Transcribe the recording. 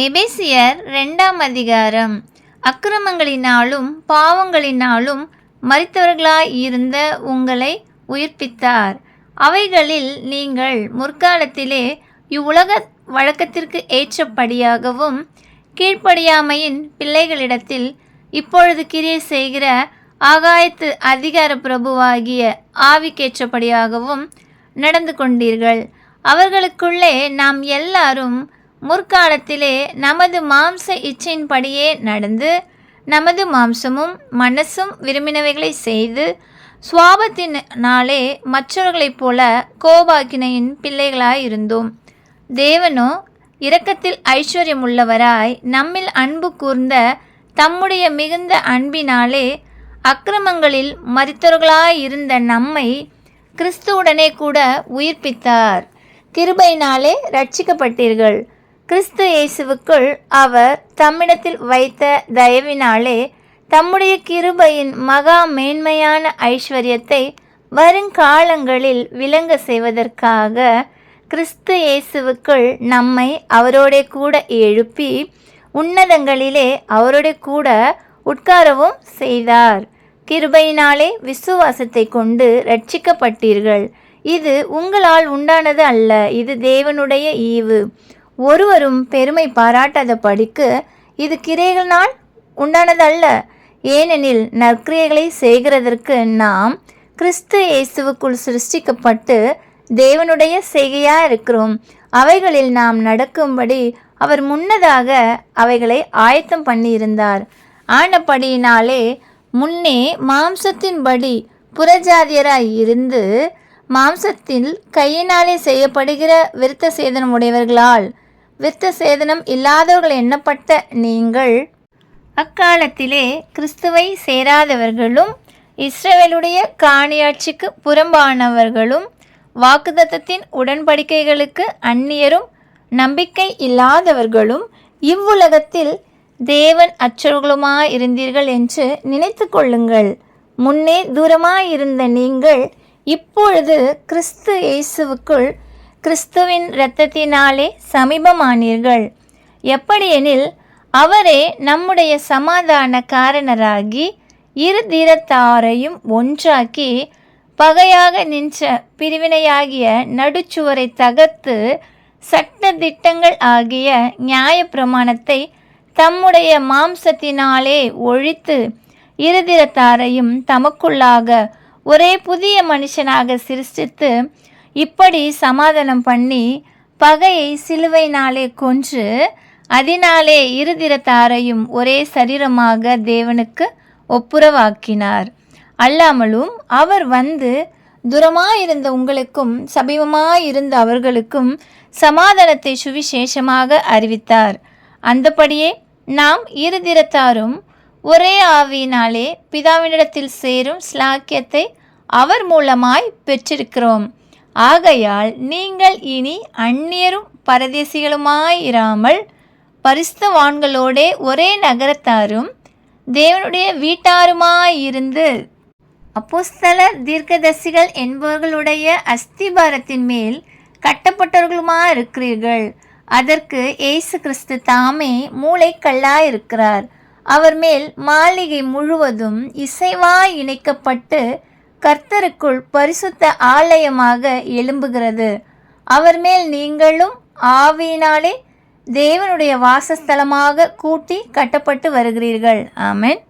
எபேசியர் ரெண்டாம் அதிகாரம். அக்கிரமங்களினாலும் பாவங்களினாலும் மரித்தவர்களாய் இருந்த உங்களை உயிர்ப்பித்தார். அவைகளில் நீங்கள் முற்காலத்திலே இவ்வுலக வழக்கத்திற்கு ஏற்றபடியாகவும் கீழ்ப்படியாமையின் பிள்ளைகளிடத்தில் இப்பொழுது கிரியை செய்கிற ஆகாயத்து அதிகார பிரபுவாகிய ஆவிக்கேற்றபடியாகவும் நடந்து கொண்டீர்கள். அவர்களுக்குள்ளே நாம் எல்லாரும் முற்காலத்திலே நமது மாம்ச இச்சையின்படியே நடந்து நமது மாம்சமும் மனசும் விரும்பினவைகளை செய்து சுவாபத்தினாலே மற்றவர்களைப் போல கோபாக்கினையின் பிள்ளைகளாய் இருந்தோம் தேவனோ இரக்கத்தில் ஐஸ்வர்யமுள்ளவராய் நம்மில் அன்பு கூர்ந்த தம்முடைய மிகுந்த அன்பினாலே அக்கிரமங்களில் மரித்தவர்களாய் இருந்த நம்மை கிறிஸ்துவுடனே கூட உயிர்ப்பித்தார். கிருபையினாலே ரட்சிக்கப்பட்டீர்கள் கிறிஸ்து இயேசுவுக்குள் அவர் தம்மிடத்தில் வைத்த தயவினாலே தம்முடைய கிருபையின் மகா மேன்மையான ஐஸ்வர்யத்தை வருங்காலங்களில் விளங்க செய்வதற்காக கிறிஸ்து இயேசுவுக்குள் நம்மை அவரோட கூட எழுப்பி உன்னதங்களிலே அவரோட கூட உட்காரவும் செய்தார். கிருபையினாலே விசுவாசத்தை கொண்டு ரட்சிக்கப்பட்டீர்கள் இது உங்களால் உண்டானது அல்ல. இது தேவனுடைய ஈவு. ஒருவரும் பெருமை பாராட்டாத படிக்கு இது கிரைகளினால் உண்டானதல்ல. ஏனெனில் நற்கிரியைகளை செய்கிறதற்கு நாம் கிறிஸ்து இயேசுவுக்குள் சிருஷ்டிக்கப்பட்டு தேவனுடைய செய்கையாக இருக்கிறோம் அவைகளில் நாம் நடக்கும்படி அவர் முன்னதாக அவைகளை ஆயத்தம் பண்ணியிருந்தார். ஆனபடியினாலே முன்னே மாம்சத்தின்படி புறஜாதியராய் இருந்து மாம்சத்தில் கையினாலே செய்யப்படுகிற விருத்த சேதனம் உடையவர்களால் விருத்த சேதனம் இல்லாதவர்கள் எண்ணப்பட்ட நீங்கள். அக்காலத்திலே கிறிஸ்துவை சேராதவர்களும் இஸ்ரேலுடைய காணியாட்சிக்கு புறம்பானவர்களும் வாக்குதத்தத்தின் உடன்படிக்கைகளுக்கு அந்நியரும் நம்பிக்கை இல்லாதவர்களும் இவ்வுலகத்தில் தேவன் அச்சர்களுமாயிருந்தீர்கள் என்று நினைத்து கொள்ளுங்கள். முன்னே தூரமாயிருந்த நீங்கள் இப்பொழுது கிறிஸ்து இயேசுவுக்குள் கிறிஸ்துவின் இரத்தத்தினாலே சமீபமானீர்கள். எப்படியெனில் அவரே நம்முடைய சமாதான காரணராகி இரு தீரத்தாரையும் ஒன்றாக்கி பகையாக நின்ற பிரிவினையாகிய நடுச்சுவரை தகர்த்து சட்ட திட்டங்கள் ஆகிய நியாயப்பிரமாணத்தை தம்முடைய மாம்சத்தினாலே ஒழித்து இருதிரத்தாரையும் தமக்குள்ளாக ஒரே புதிய மனுஷனாக சிருஷ்டித்து இப்படி சமாதானம் பண்ணி பகையை சிலுவையினாலே கொன்று அதனாலே இருதிரத்தாரையும் ஒரே சரீரமாக தேவனுக்கு ஒப்புரவாக்கினார். அல்லாமலும் அவர் வந்து தூரமாயிருந்த உங்களுக்கும் சமீபமாயிருந்த அவர்களுக்கும் சமாதானத்தை சுவிசேஷமாக அறிவித்தார். அந்தபடியே நாம் இருதிரத்தாரும் ஒரே ஆவியினாலே பிதாவினிடத்தில் சேரும் ஸ்லாக்கியத்தை அவர் மூலமாய் பெற்றிருக்கிறோம். ஆகையால் நீங்கள் இனி அந்நியரும் பரதேசிகளுமாயிராமல் பரிசுத்தவான்களோடே ஒரே நகரத்தாரும் தேவனுடைய வீட்டாருமாயிருந்து. அப்போஸ்தல தீர்க்கதர்சிகள் என்பவர்களுடைய அஸ்திபாரத்தின் மேல் கட்டப்பட்டவர்களுமா இருக்கிறீர்கள் அதற்கு ஏசு கிறிஸ்து தாமே மூளைக்கல்லாய் இருக்கிறார் அவர் மேல் மாளிகை முழுவதும் இசைவாய் இணைக்கப்பட்டு கர்த்தருக்குள் பரிசுத்த ஆலயமாக எழும்புகிறது. அவர் மேல் நீங்களும் ஆவியினாலே தேவனுடைய வாசஸ்தலமாக கூட்டி கட்டப்பட்டு வருகிறீர்கள். ஆமென்.